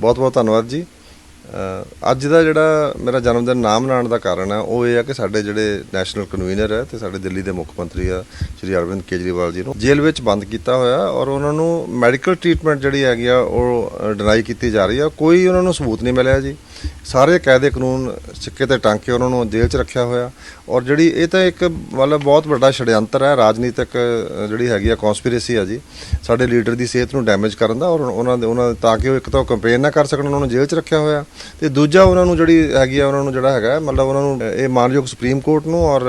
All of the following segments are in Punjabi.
ਬਹੁਤ ਬਹੁਤ ਧੰਨਵਾਦ ਜੀ। ਅੱਜ ਦਾ ਜਿਹੜਾ ਮੇਰਾ ਜਨਮ ਦਿਨ ਨਾਮ ਮਨਾਉਣ ਦਾ ਕਾਰਨ ਹੈ, ਉਹ ਇਹ ਹੈ ਕਿ ਸਾਡੇ ਜਿਹੜੇ ਨੈਸ਼ਨਲ ਕਨਵੀਨਰ ਹੈ ਤੇ ਸਾਡੇ ਦਿੱਲੀ ਦੇ ਮੁੱਖ ਮੰਤਰੀ ਆ, ਸ਼੍ਰੀ ਅਰਵਿੰਦ ਕੇਜਰੀਵਾਲ ਜੀ ਨੂੰ ਜੇਲ੍ਹ ਵਿੱਚ ਬੰਦ ਕੀਤਾ ਹੋਇਆ ਔਰ ਉਹਨਾਂ ਨੂੰ ਮੈਡੀਕਲ ਟ੍ਰੀਟਮੈਂਟ ਜਿਹੜੀ ਹੈਗੀ ਆ, ਉਹ ਡਿਨਾਈ ਕੀਤੀ ਜਾ ਰਹੀ ਆ। ਕੋਈ ਉਹਨਾਂ ਨੂੰ ਸਬੂਤ ਨਹੀਂ ਮਿਲਿਆ ਜੀ। ਸਾਰੇ ਕਾਇਦੇ ਕਾਨੂੰਨ ਸਿੱਕੇ ਤੇ ਟਾਂਕੇ ਕੇ ਉਹਨਾਂ ਨੂੰ ਜੇਲ੍ਹ 'ਚ ਰੱਖਿਆ ਹੋਇਆ। ਔਰ ਜਿਹੜੀ ਇਹ ਤਾਂ ਇੱਕ ਮਤਲਬ ਬਹੁਤ ਵੱਡਾ ਛੜਯੰਤਰ ਹੈ, ਰਾਜਨੀਤਿਕ ਜਿਹੜੀ ਹੈਗੀ ਆ ਕਨਸਪੀਰੇਸੀ ਆ ਜੀ। ਸਾਡੇ ਲੀਡਰ ਦੀ ਸਿਹਤ ਨੂੰ ਡੈਮੇਜ ਕਰਨ ਦਾ ਔਰ ਉਹਨਾਂ ਦੇ, ਉਹਨਾਂ ਤਾਂ ਕਿ ਉਹ ਇੱਕ ਤਾਂ ਕੰਪੇਨ ਨਾ ਕਰ ਸਕਣ, ਉਹਨਾਂ ਨੂੰ ਜੇਲ੍ਹ 'ਚ ਰੱਖਿਆ ਹੋਇਆ। ਤੇ ਦੂਜਾ ਉਹਨਾਂ ਨੂੰ ਜਿਹੜੀ ਹੈਗੀ ਆ, ਉਹਨਾਂ ਨੂੰ ਜਿਹੜਾ ਹੈਗਾ, ਮਤਲਬ ਉਹਨਾਂ ਨੂੰ ਇਹ ਮਾਨਯੋਗ ਸੁਪਰੀਮ ਕੋਰਟ ਨੂੰ ਔਰ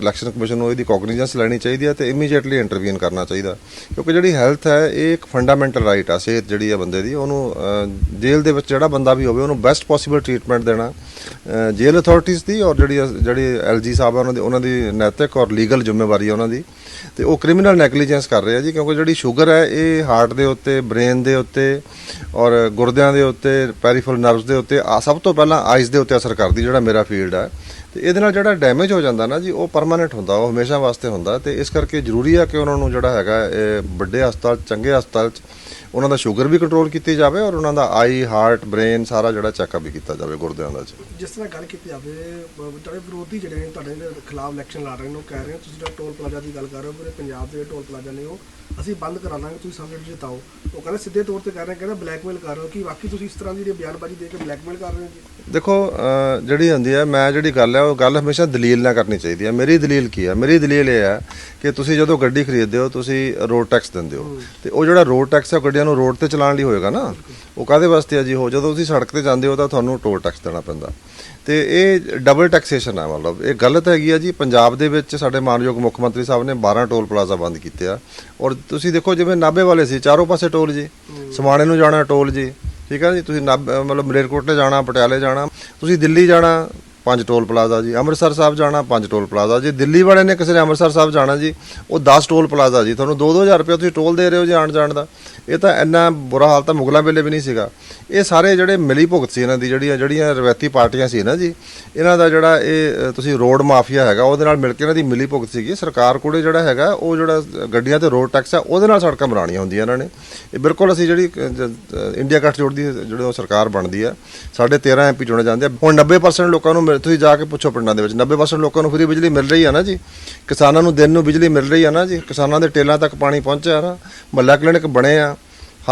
ਇਲੈਕਸ਼ਨ ਕਮਿਸ਼ਨ ਨੂੰ ਇਹਦੀ ਕੋਗਨੀਜੈਂਸ ਲੈਣੀ ਚਾਹੀਦੀ ਹੈ ਤੇ ਇਮੀਡੀਏਟਲੀ ਇੰਟਰਵੀਨ ਕਰਨਾ ਚਾਹੀਦਾ। ਕਿਉਂਕਿ ਜਿਹੜੀ ਹੈਲਥ ਹੈ, ਇਹ ਇੱਕ ਫੰਡਾਮੈਂਟਲ ਰਾਈਟ ਆ, ਸਿਹਤ ਜਿਹੜੀ ਆ ਬੰਦੇ ਦੀ, ਉਹਨੂੰ ਜੇਲ੍ਹ ਦੇ ਵਿੱਚ ਜਿਹੜਾ ਬੰਦਾ ਵੀ ਹੋਵੇ, ਉਹਨੂੰ ਬੈਸਟ ਪੋਸੀਬਲ ਟ੍ਰੀਟਮੈਂਟ ਦੇਣਾ। ਜੇਲ੍ਹ ਅਥਾਰਟੀਜ਼ ਦੀ ਔਰ ਜਿਹੜੀ ਜਿਹੜੀ ਐਲਜੀ ਸਾਹਿਬ ਆ, ਉਹਨਾਂ ਦੀ ਉਹਨਾਂ ਦੀ ਨੈਤਿਕ ਔਰ ਲੀਗਲ ਜ਼ਿੰਮੇਵਾਰੀ ਆ ਉਹਨਾਂ ਦੀ। ਤੇ ਉਹ ਕ੍ਰਿਮੀਨਲ ਨੈਗਲੀਜੈਂਸ ਕਰ ਰਹੇ ਆ ਜੀ, ਕਿਉਂਕਿ ਜਿਹੜੀ ਸ਼ੂਗਰ ਹੈ, ਇਹ ਹਾਰਟ ਦੇ ਉੱਤੇ ਬ੍ਰੇਨ ਦੇ ਉੱਤੇ ਔਰ ਗੁਰਦਿਆਂ ਦੇ ਉੱਤੇ ਪੈਰੀਫਲ ਨਰਵਸ ਦੇ ਉੱਤੇ, ਆ- ਸਭ ਤੋਂ ਪਹਿਲਾਂ ਆਈਜ਼ ਦੇ ਉੱਤੇ ਅਸਰ ਕਰਦੀ, ਜਿਹੜਾ ਮੇਰਾ ਫੀਲਡ ਹੈ ਤੇ ਇਹਦੇ ਨਾਲ ਜਿਹੜਾ ਡੈਮੇਜ ਹੋ ਜਾਂਦਾ ਨਾ ਜੀ, ਉਹ ਪਰਮਾਨੈਂਟ ਹੁੰਦਾ, ਉਹ ਹਮੇਸ਼ਾ ਵਾਸਤੇ ਹੁੰਦਾ। ਤੇ ਇਸ ਕਰਕੇ ਜ਼ਰੂਰੀ ਆ ਕਿ ਉਹਨਾਂ ਨੂੰ ਜਿਹੜਾ ਹੈਗਾ ਵੱਡੇ ਹਸਪਤਾਲ, ਚੰਗੇ ਹਸਪਤਾਲ 'ਚ ਉਹਨਾਂ ਦਾ ਸ਼ੂਗਰ ਵੀ ਕੰਟਰੋਲ ਕੀਤੀ ਜਾਵੇ ਔਰ ਉਹਨਾਂ ਦਾ ਆਈ ਹਾਰਟ ਬ੍ਰੇਨ ਸਾਰਾ ਜਿਹੜਾ ਚੈੱਕਅਪ ਵੀ ਕੀਤਾ ਜਾਵੇ ਗੁਰਦਿਆਂ ਦਾ ਜੀ। ਜਿਸ ਤਰ੍ਹਾਂ ਗੱਲ ਕੀਤੀ ਜਾਵੇ ਜਿਹੜੇ ਵਿਰੋਧੀ ਜਿਹੜੇ ਨੇ ਤੁਹਾਡੇ ਦੇ ਖਿਲਾਫ ਇਲੈਕਸ਼ਨ ਲੜ ਰਹੇ ਨੇ ਉਹ ਕਹਿ ਰਹੇ ਨੇ ਤੁਸੀਂ ਜਿਹੜਾ ਟੋਲ ਪਲਾਜ਼ਾ ਦੀ ਗੱਲ ਕਰ ਰਹੇ ਹੋ ਪੂਰੇ ਪੰਜਾਬ ਦੇ ਟੋਲ ਪਲਾਜ਼ਾ ਨੇ ਉਹ ਅਸੀਂ ਬੰਦ ਕਰਾ ਲਾਂਗੇ ਤੁਸੀਂ ਸਾਨੂੰ ਜਿਤਾਓ। ਉਹ ਕਹਿੰਦੇ ਸਿੱਧੇ ਤੌਰ ਤੇ ਕਹਿ ਰਹੇ ਕਹਿੰਦੇ ਬਲੈਕਮੇਲ ਕਰ ਰਹੇ ਹੋ ਕਿ ਵਾਕਈ ਤੁਸੀਂ ਇਸ ਤਰ੍ਹਾਂ ਦੀ ਜਿਹੜੀ ਬਿਆਨਬਾਜ਼ੀ ਦੇ ਕੇ ਬਲੈਕਮੇਲ ਕਰ ਰਹੇ ਹੋ ਜੀ? ਦੇਖੋ ਜਿਹੜੀ ਹੁੰਦੀ ਹੈ ਮੈਂ ਜਿਹੜੀ ਗੱਲ ਹੈ ਉਹ ਗੱਲ ਹਮੇਸ਼ਾ ਦਲੀਲ ਨਾਲ ਕਰਨੀ ਚਾਹੀਦੀ ਹੈ। ਮੇਰੀ ਦਲੀਲ ਕੀ ਹੈ? ਮੇਰੀ ਦਲੀਲ ਇਹ ਹੈ ਕਿ ਤੁਸੀਂ ਜਦੋਂ ਗੱਡੀ ਖਰੀਦਦੇ ਹੋ, ਤੁਸੀਂ ਰੋਡ ਟੈਕਸ ਦਿੰਦੇ ਹੋ। ਤੇ ਉਹ ਜਿਹੜਾ ਰੋਡ ਟੈਕਸ ਹੈ, ਉਹ ਗੱਡੀਆਂ ਨੂੰ ਰੋਡ ਤੇ ਚਲਾਉਣ ਲਈ ਹੋਏਗਾ ਨਾ। ਉਹ ਕਾਦੇ ਵਾਸਤੇ ਆ ਜੀ? ਹੋ ਜਦੋਂ ਤੁਸੀਂ ਸੜਕ ਤੇ ਜਾਂਦੇ ਹੋ, ਤਾਂ ਤੁਹਾਨੂੰ ਟੋਲ ਟੈਕਸ ਦੇਣਾ ਪੈਂਦਾ। ਤੇ ਇਹ ਡਬਲ ਟੈਕਸੇਸ਼ਨ ਆ, ਮਤਲਬ ਇਹ ਗਲਤ ਹੈਗੀ ਆ ਜੀ। ਪੰਜਾਬ ਦੇ ਵਿੱਚ ਸਾਡੇ ਮਾਨਯੋਗ ਮੁੱਖ ਮੰਤਰੀ ਸਾਹਿਬ ਨੇ 12 ਟੋਲ ਪਲਾਜ਼ਾ ਬੰਦ ਕੀਤੇ ਆ। ਔਰ ਤੁਸੀਂ ਦੇਖੋ, ਜਿਵੇਂ ਨਾਭੇ ਵਾਲੇ ਸੀ, ਚਾਰੋਂ ਪਾਸੇ ਟੋਲ ਜੀ। ਸਮਾਣੇ ਨੂੰ ਜਾਣਾ ਟੋਲ ਜੀ। ਠੀਕ ਹੈ ਜੀ? ਤੁਸੀਂ ਨਾਭ- ਅਹ ਮਤਲਬ ਮਲੇਰਕੋਟਲੇ ਜਾਣਾ, ਪਟਿਆਲੇ ਜਾਣਾ। ਤੁਸੀਂ ਦਿੱਲੀ ਜਾਣਾ ਪੰਜ ਟੋਲ ਪਲਾਜ਼ਾ ਜੀ। ਅੰਮ੍ਰਿਤਸਰ ਸਾਹਿਬ ਜਾਣਾ, ਪੰਜ ਟੋਲ ਪਲਾਜ਼ਾ ਜੀ। ਦਿੱਲੀ ਵਾਲੇ ਨੇ ਕਿਸੇ ਨੇ ਅੰਮ੍ਰਿਤਸਰ ਸਾਹਿਬ ਜਾਣਾ ਜੀ, ਉਹ 10 ਟੋਲ ਪਲਾਜ਼ਾ ਜੀ। ਤੁਹਾਨੂੰ 2-2000 ਰੁਪਏ ਤੁਸੀਂ ਟੋਲ ਦੇ ਰਹੇ ਹੋ ਜੀ ਆਣ ਜਾਣ ਦਾ। ਇਹ ਤਾਂ ਇੰਨਾ ਬੁਰਾ ਹਾਲ ਤਾਂ ਮੁਗਲਾਂ ਵੇਲੇ ਵੀ ਨਹੀਂ ਸੀਗਾ। ਇਹ ਸਾਰੇ ਜਿਹੜੇ ਮਿਲੀ ਭੁਗਤ ਸੀ ਇਹਨਾਂ ਦੀ, ਜਿਹੜੀਆਂ ਜਿਹੜੀਆਂ ਰਵਾਇਤੀ ਪਾਰਟੀਆਂ ਸੀ ਨਾ ਜੀ, ਇਹਨਾਂ ਦਾ ਜਿਹੜਾ ਇਹ ਤੁਸੀਂ ਰੋਡ ਮਾਫੀਆ ਹੈਗਾ, ਉਹਦੇ ਨਾਲ ਮਿਲ ਕੇ ਇਹਨਾਂ ਦੀ ਮਿਲੀ ਭੁਗਤ ਸੀਗੀ। ਸਰਕਾਰ ਕੋਲੇ ਜਿਹੜਾ ਹੈਗਾ, ਉਹ ਜਿਹੜਾ ਗੱਡੀਆਂ ਤੇ ਰੋਡ ਟੈਕਸ ਆ, ਉਹਦੇ ਨਾਲ ਸੜਕਾਂ ਬਣਾਉਣੀਆਂ ਹੁੰਦੀਆਂ ਇਹਨਾਂ ਨੇ। ਇਹ ਬਿਲਕੁਲ ਅਸੀਂ ਜਿਹੜੀ ਇੰਡੀਆ ਗੱਠਜੋੜ ਦੀ, ਜਿਹੜੀ ਉਹ ਸਰਕਾਰ ਬਣਦੀ ਆ, ਸਾਡੇ 13 ਐਮਪੀ ਚੁਣੇ ਜਾਂਦੇ ਆ। ਹੁਣ 90% ਲੋਕਾਂ ਨੂੰ ਮਿਲ- ਤੁਸੀਂ ਜਾ ਕੇ ਪੁੱਛੋ ਪਿੰਡਾਂ ਦੇ ਵਿੱਚ। 90% ਲੋਕਾਂ ਨੂੰ ਫਰੀ ਬਿਜਲੀ ਮਿਲ ਰਹੀ ਆ ਨਾ ਜੀ। ਕਿਸਾਨਾਂ ਨੂੰ ਦਿਨ ਨੂੰ ਬਿਜਲੀ ਮਿਲ ਰਹੀ ਆ ਨਾ ਜੀ। ਕਿਸਾਨਾਂ ਦੇ ਟੇਲਾਂ ਤੱਕ ਪਾਣੀ ਪਹੁੰਚਿਆ ਨਾ। ਮੱਲਾ ਕਲੀਨਿਕ ਬਣੇ ਆ।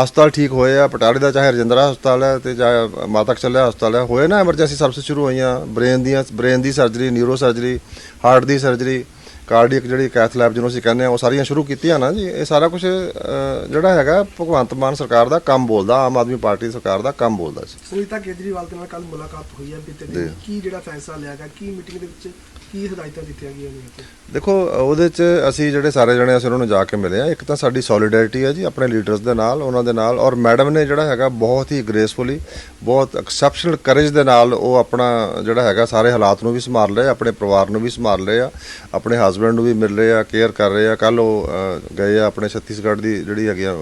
ਹਸਪਤਾਲ ਠੀਕ ਹੋਏ ਆ। ਪਟਾਲੇ ਦਾ ਚਾਹੇ ਰਜਿੰਦਰਾ ਹਸਪਤਾਲ ਹੈ ਤੇ ਚਾਹੇ ਮਾਤਾ ਚੱਲਿਆ ਹਸਪਤਾਲ ਹੈ। ਹੋਏ ਨਾ ਐਮਰਜੈਂਸੀ ਸਰਵਿਸ ਸ਼ੁਰੂ ਹੋਈਆਂ। ਬ੍ਰੇਨ ਦੀਆਂ ਬ੍ਰੇਨ ਦੀ ਸਰਜਰੀ ਨਿਊਰੋ ਸਰਜਰੀ ਹਾਰਟ ਦੀ ਸਰਜਰੀ ਕਾਰਡੀਅਕ ਜਿਹੜੀ ਕੈਥ ਲੈਬ ਜਿਹਨੂੰ ਅਸੀਂ ਕਹਿੰਦੇ ਆ ਉਹ ਸਾਰੀਆਂ ਸ਼ੁਰੂ ਕੀਤੀਆਂ ਨਾ ਜੀ। ਇਹ ਸਾਰਾ ਕੁਝ ਜਿਹੜਾ ਹੈਗਾ ਭਗਵੰਤ ਮਾਨ ਸਰਕਾਰ ਦਾ ਕੰਮ ਬੋਲਦਾ ਆਮ ਆਦਮੀ ਪਾਰਟੀ ਸਰਕਾਰ ਦਾ ਕੰਮ ਬੋਲਦਾ ਸੀ ਸੁਨੀਤਾ ਕੇਜਰੀਵਾਲ ਦੇ ਨਾਲ ਕੱਲ ਮੁਲਾਕਾਤ ਹੋਈ ਹੈ ਬੀਤੇ ਦਿਨ। ਕੀ ਜਿਹੜਾ ਫੈਸਲਾ ਲਿਆ ਗਿਆ? ਕੀ ਮੀਟਿੰਗ ਦੇ ਵਿੱਚ ਕੀ ਹਦਾਇਤਾਂ ਦਿੱਤੀਆਂ ਗਈਆਂ ਨੇ ਦੇਖੋ, ਉਹਦੇ ਚ ਅਸੀਂ ਜਿਹੜੇ ਸਾਰੇ ਜਣੇ ਅਸੀਂ ਉਹਨਾਂ ਨੂੰ ਜਾ ਕੇ ਮਿਲੇ ਆ। ਇੱਕ ਤਾਂ ਸਾਡੀ ਸੋਲੀਡੈਰਿਟੀ ਹੈ ਜੀ, ਆਪਣੇ ਲੀਡਰਸ ਦੇ ਨਾਲ, ਉਹਨਾਂ ਦੇ ਨਾਲ। ਔਰ ਮੈਡਮ ਨੇ ਜਿਹੜਾ ਹੈਗਾ ਬਹੁਤ ਹੀ ਗ੍ਰੇਸਫੁਲੀ ਬਹੁਤ ਐਕਸੈਪਸ਼ਨਲ ਕਰੇਜ ਦੇ ਨਾਲ ਉਹ ਆਪਣਾ ਜਿਹੜਾ ਹੈਗਾ ਸਾਰੇ ਹਾਲਾਤ ਨੂੰ ਵੀ ਸੰਭਾਲ ਰਹੇ ਆ, ਆਪਣੇ ਪਰਿਵਾਰ ਨੂੰ ਵੀ ਸੰਭਾਲ ਰਹੇ ਆ, ਆਪਣੇ ਹਸਬੰਡ ਨੂੰ ਵੀ ਮਿਲ ਰਹੇ ਆ ਕੇਅਰ ਕਰ ਰਹੇ ਆ। ਕੱਲ ਉਹ ਗਏ ਆ ਆਪਣੇ ਛੱਤੀਸਗੜ੍ਹ ਦੀ ਜਿਹੜੀ ਹੈਗੀ ਆ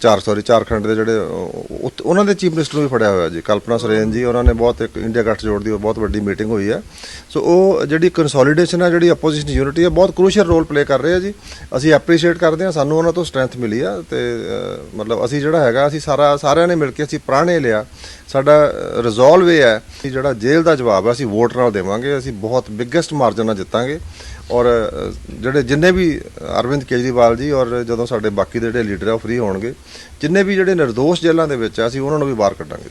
ਚਾਰ ਸੌਰੀ ਝਾਰਖੰਡ ਦੇ ਜਿਹੜੇ ਉਹ- ਉਹਨਾਂ ਦੇ ਚੀਫ ਮਿਨਿਸਟਰ ਨੂੰ ਵੀ ਫੜਿਆ ਹੋਇਆ ਜੀ ਕਲਪਨਾ ਸਰੇਨ ਜੀ ਉਹਨਾਂ ਨੇ ਬਹੁਤ ਇੱਕ ਇੰਡੀਆ ਗੱਠਜੋੜ ਦੀ ਬਹੁਤ ਵੱਡੀ ਮੀਟਿੰਗ ਹੋਈ ਹੈ। ਸੋ ਉਹ ਜਿਹੜੀ ਕੰਸੋਲੀਡੇਸ਼ਨ ਹੈ ਜਿਹੜੀ ਆਪੋਜੀਸ਼ਨ ਯੂਨਿਟੀ ਹੈ ਬਹੁਤ ਕ੍ਰੂਸ਼ੀਅਲ ਰੋਲ ਪਲੇ ਕਰ ਰਹੇ ਆ ਜੀ। ਅਸੀਂ ਐਪਰੀਸ਼ੀਏਟ ਕਰਦੇ ਹਾਂ ਸਾਨੂੰ ਉਹਨਾਂ ਤੋਂ ਸਟਰੈਂਥ ਮਿਲੀ ਆ ਤੇ ਅ, ਮਤਲਬ ਅਸੀਂ ਜਿਹੜਾ ਹੈਗਾ ਅਸੀਂ ਸਾਰਾ ਸਾਰਿਆਂ ਨੇ ਮਿਲ ਕੇ ਅਸੀਂ ਪ੍ਰਾਣੇ ਲਿਆ। ਸਾਡਾ ਰਿਜ਼ੋਲਵ ਇਹ ਹੈ ਕਿ ਜਿਹੜਾ ਜੇਲ੍ਹ ਦਾ ਜਵਾਬ ਹੈ ਅਸੀਂ ਵੋਟ ਨਾਲ ਦੇਵਾਂਗੇ ਅਸੀਂ ਬਹੁਤ ਬਿਗੇਸਟ ਮਾਰਜਨ ਨਾਲ ਜਿੱਤਾਂਗੇ। ਔਰ ਅ, ਜਿਹੜੇ ਜਿੰਨੇ ਵੀ ਅਰਵਿੰਦ ਕੇਜਰੀਵਾਲ ਜੀ ਔਰ ਜਦੋਂ ਸਾਡੇ ਬਾਕੀ ਦੇ ਜਿਹੜੇ ਲੀਡਰ ਆ ਉਹ ਫ੍ਰੀ ਹੋਣਗੇ। ਜਿੰਨੇ ਵੀ ਜਿਹੜੇ ਨਿਰਦੋਸ਼ ਜੇਲ੍ਹਾਂ ਦੇ ਵਿੱਚ ਆ ਅਸੀਂ ਉਹਨਾਂ ਨੂੰ ਵੀ ਬਾਹਰ ਕੱਢਾਂਗੇ।